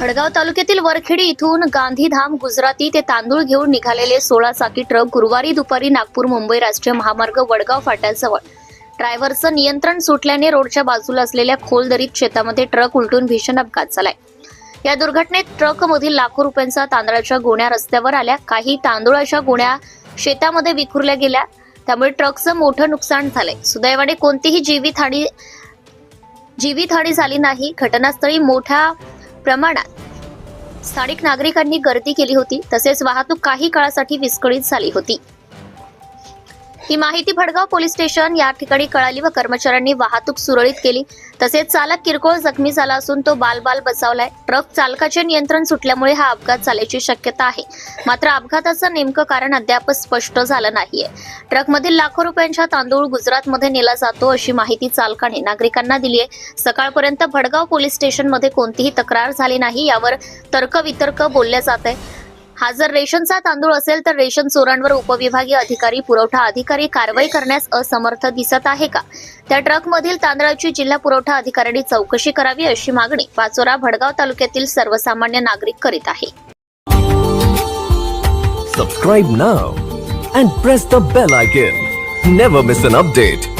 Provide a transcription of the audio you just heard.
हडगाव तालुक्यातील वरखेडी इथून गांधीधाम गुजराती ते तांदूळ घेऊन निघालेले सोळा चाकी ट्रक गुरुवारी दुपारी नागपूर मुंबई राष्ट्रीय महामार्ग वडगाव फाट्याजवळ. ड्रायव्हरचं नियंत्रण सुटल्याने रोडच्या बाजूला असलेल्या खोल दरीत शेतामध्ये ट्रक उलटून भीषण अपघात झालाय. या दुर्घटनेत ट्रकमधील लाखो रुपयांचा तांदळाच्या गोण्या रस्त्यावर आल्या. काही तांदूळाच्या गोण्या शेतामध्ये विखुरल्या गेल्या. त्यामुळे ट्रकचं मोठं नुकसान झालंय. सुदैवाने कोणतीही जीवितहानी जीवितहानी झाली नाही. घटनास्थळी मोठ्या प्रमाणात. स्थानिक नागरिकांनी गर्दी केली होती तसेच वाहतूक काही काळासाठी विस्कळीत झाली होती. ही माहिती भडगाव पोलीस स्टेशन या ठिकाणी कळाली व कर्मचाऱ्यांनी वाहतूक सुरळीत केली. तसेच चालक किरकोळ जखमी झाला असून तो बालबाल बचावलाय. ट्रक चालकाचे नियंत्रण सुटल्यामुळे हा अपघात झाल्याची शक्यता आहे. मात्र अपघाताचं नेमकं कारण अद्याप स्पष्ट झालं नाहीये. ट्रकमधील लाखो रुपयांचा तांदूळ गुजरातमध्ये नेला जातो अशी माहिती चालकाने नागरिकांना दिली आहे. सकाळपर्यंत भडगाव पोलीस स्टेशनमध्ये कोणतीही तक्रार झाली नाही यावर तर्कवितर्क बोलल्या जात आहे. हा जर रेशनचा तांदूळ असेल तर रेशन चोरांवर उपविभागीय अधिकारी पुरवठा अधिकारी कारवाई करण्यास असमर्थ दिसत आहे का? त्या ट्रकमधील तांदळाची जिल्हा पुरवठा अधिकाऱ्यांनी चौकशी करावी अशी मागणी पाचोरा भडगाव तालुक्यातील सर्वसामान्य नागरिक करीत आहे. Subscribe now and press the bell icon never miss an update